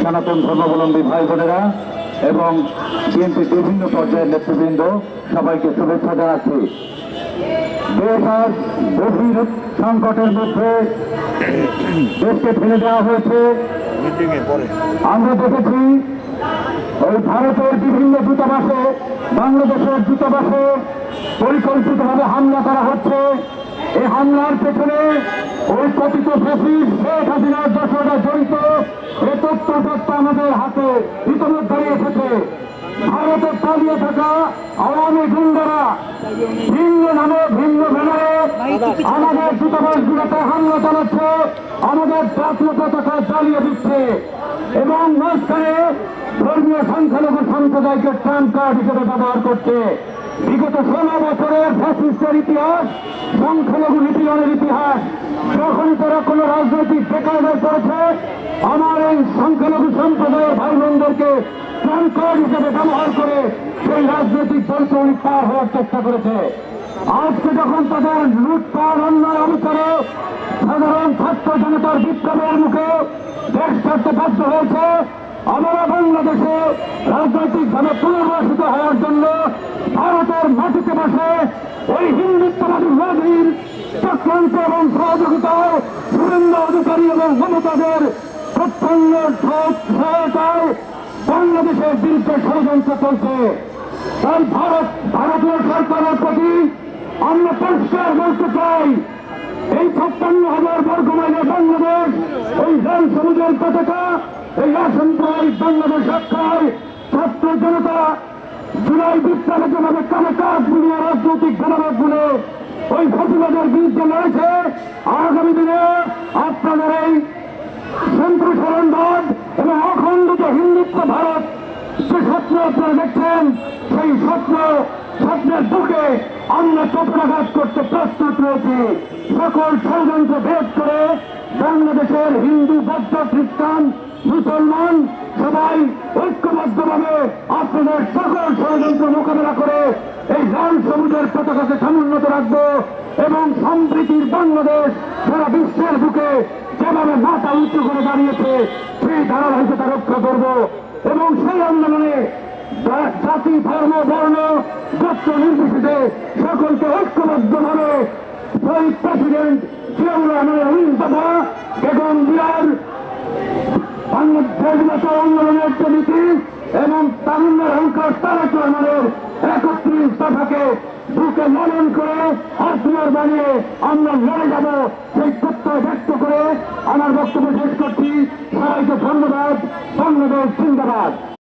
সনাতন ধর্মাবলম্বী ভাই বোনেরা এবং বিএনপির বিভিন্ন পর্যায়ের নেতৃবৃন্দ সবাইকে শুভেচ্ছা জানাচ্ছি। গভীর সংকটের মধ্যে দেশকে ফেলে দেওয়া হয়েছে আমরা দেখেছি ওই ভারতের বিভিন্ন দূতাবাসে বাংলাদেশের দূতাবাসে পরিকল্পিতভাবে হামলা করা হচ্ছে। এই হামলার পেছনে ওই কথিত ফেসিস শেখ হাসিনার দশরা জড়িত এ তথ্য তথ্য আমাদের হাতে ইতিমধ্যেই এসেছে। ভারতে পালিয়ে থাকা আওয়ামী গুন্ডারা ভিন্ন নামে, ভিন্ন ব্যানারে আমাদের দূতাবাসগুলোতে হামলা চালাচ্ছে, আমাদের জাতীয় পতাকা জ্বালিয়ে দিচ্ছে এবং মাঝখানে ধর্মীয় সংখ্যালঘু সম্প্রদায়কে ট্রাম্প কার্ড হিসেবে ব্যবহার করছে। বিগত ষোলো বছরের ফ্যাসিস্টের ইতিহাস, সংখ্যালঘু নিপীড়নের ইতিহাস যখন তারা কোন রাজনৈতিক বেকারদের করেছে, আমার এই সংখ্যালঘু সম্প্রদায়ের ভাই বোনদেরকে ট্রাম্প হিসেবে ব্যবহার করে সেই রাজনৈতিক দলকে উনি হওয়ার চেষ্টা করেছে। আজকে যখন তাদের লুটপাট, অন্যায় অবসরে সাধারণ ছাত্র জনতার বিপ্লবের মুখে দেশ ছাড়তে বাধ্য হয়েছে, আমরা বাংলাদেশে রাজনৈতিকভাবে পুনর্বাসিত হওয়ার জন্য ভারতের মাটিতে বসে ওই হিন্দুত্ববাদী মোদীর চক্রান্ত এবং সহযোগিতায় সুরেন্দ্র অধিকারী এবং মমতাদের প্রচ্ছন্ন বাংলাদেশের বিরুদ্ধে ষড়যন্ত্র চলছে। তাই ভারত, ভারতীয় সরকারের প্রতি আমরা পরিষ্কার বলতে চাই, এই ছাপ্পান্ন হাজার বর্গ মাইলে বাংলাদেশ, এই লাল সবুজের পতাকা, এই অসাম্প্রদায়িক বাংলাদেশ রক্ষায় ছাত্র জনতা জুলাই বিপ্লবে যেভাবে কানে কাজ মিলিয়ে রাজনৈতিক জনমত ওই প্রতিবাদের বিরুদ্ধে লড়েছে, আগামী দিনে আপনাদের এই সম্প্রসারণবাদ এবং অখণ্ডিত হিন্দুত্ব ভারত যে স্বপ্ন আপনারা দেখছেন, সেই স্বপ্ন, স্বপ্নের বুকে আমরা চোপড়াঘাত করতে প্রস্তুত রয়েছি। সকল ষড়যন্ত্র ভেদ করে বাংলাদেশের হিন্দু, বৌদ্ধ, খ্রিস্টান, মুসলমান সবাই ঐক্যবদ্ধভাবে আপনাদের সকল ষড়যন্ত্র মোকাবেলা করে এই লাল সবুজের পতাকাকে সমুন্নত রাখব এবং সম্প্রীতির বাংলাদেশ সারা বিশ্বের বুকে যেভাবে মাথা উঁচু করে দাঁড়িয়েছে, সেই ধারাবাহিকতা রক্ষা করব এবং সেই আন্দোলনে জাতি, ধর্ম, বর্ণ, গোত্র নির্বিশেষে সকলকে ঐক্যবদ্ধভাবে শহীদ প্রেসিডেন্ট জিয়াউর রহমানের অহিংসতা বেগম বিরার এবং তামিলনাড়ুর তারা রহমানের একত্রিশ দফাকে বুকে মনন করে হাসিয়ার বানিয়ে আমরা লড়ে যাব। সেই সত্য ব্যক্ত করে আমার বক্তব্য শেষ করছি। সবাইকে ধন্যবাদ। ধন্যবাদ জিন্দাবাদ।